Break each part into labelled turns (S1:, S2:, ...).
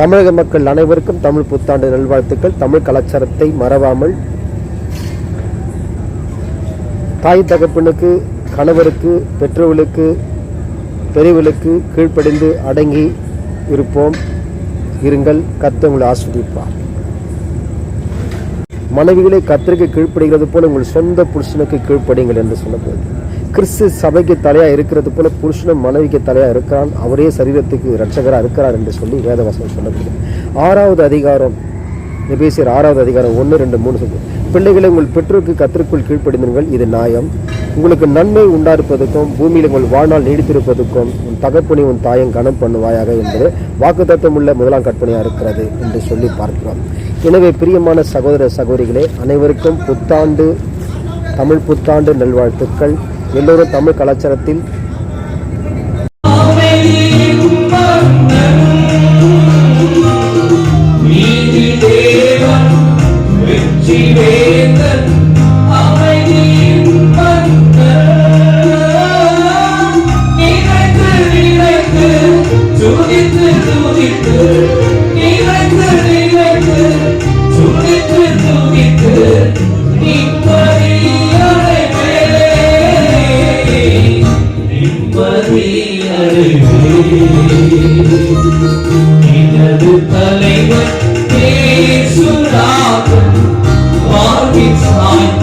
S1: தமிழக மக்கள் அனைவருக்கும் தமிழ் புத்தாண்டு நல்வாழ்த்துக்கள். தமிழ் கலாச்சாரத்தை மறவாமல். தாய் தகப்பனுக்கு கணவருக்கு பெற்றோர்களுக்கு பெரியவர்களுக்கு கீழ்ப்படிந்து அடங்கி இருப்போம். இருங்கள் கத்து உங்களை ஆஸ்வதிப்பார். மனைவிகளை கத்திரிக்கு கீழ்ப்படுகிறது போல உங்கள் சொந்த புருஷனுக்கு கீழ்ப்படுங்கள் என்று சொன்னபோது. கிறிஸ்து சபைக்கு தலையாக இருக்கிறது போல புருஷனும் மனைவிக்கு தலையாக இருக்கிறான். அவரே சரீரத்துக்கு ரட்சகராக இருக்கிறார் என்று சொல்லி வேதவசனம் சொல்லப்படுது ஆறாவது அதிகாரம் எபேசியர் ஆறாவது அதிகாரம் ஒன்று ரெண்டு மூணு சொல்லி. பிள்ளைகளை உங்கள் பெற்றோருக்கு கத்திற்குள் கீழ்ப்படுந்தீர்கள் இது நியாயம். உங்களுக்கு நன்மை உண்டாயிருப்பதற்கும் பூமியில் உங்கள் வாழ்நாள் நீடித்திருப்பதற்கும் உன் தகப்பனை உன் தாயம் கனம் பண்ணுவாயாக என்பது வாக்குத்தத்தம் உள்ள முதலாம் கற்பனையாக இருக்கிறது என்று சொல்லி பார்க்கிறோம். எனவே பிரியமான சகோதர சகோதரிகளே அனைவருக்கும் புத்தாண்டு தமிழ் புத்தாண்டு நல்வாழ்த்துக்கள். எல்லோரும் தமிழ் கலாச்சாரத்தில்
S2: நீதி தேவன் வெற்றி வேந்தன். எனது தலைவர் இயேசுநாதன் வாழ்வில் சாய்ந்து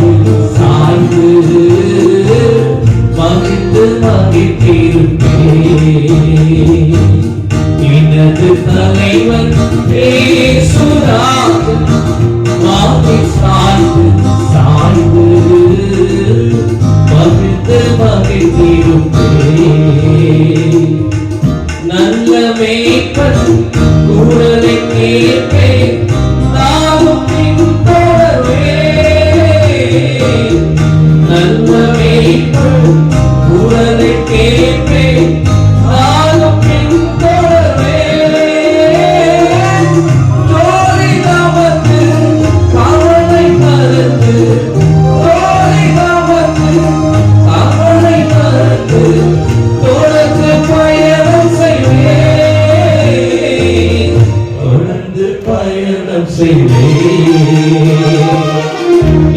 S2: பயணம் செய்வேன்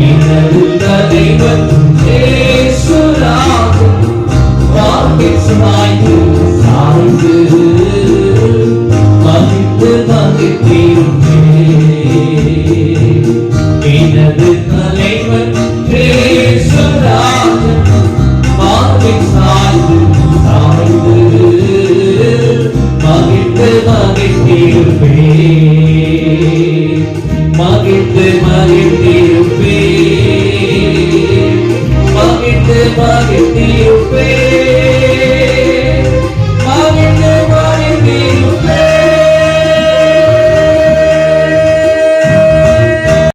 S2: எனது தலைவன் இயேசுநாதன் வாழ்வில்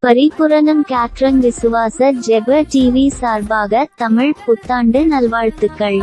S3: பரிபுரணம் கேட்ரன் விசுவாச ஜெப டிவி சார்பாக தமிழ் புத்தாண்டு நல்வாழ்த்துக்கள்.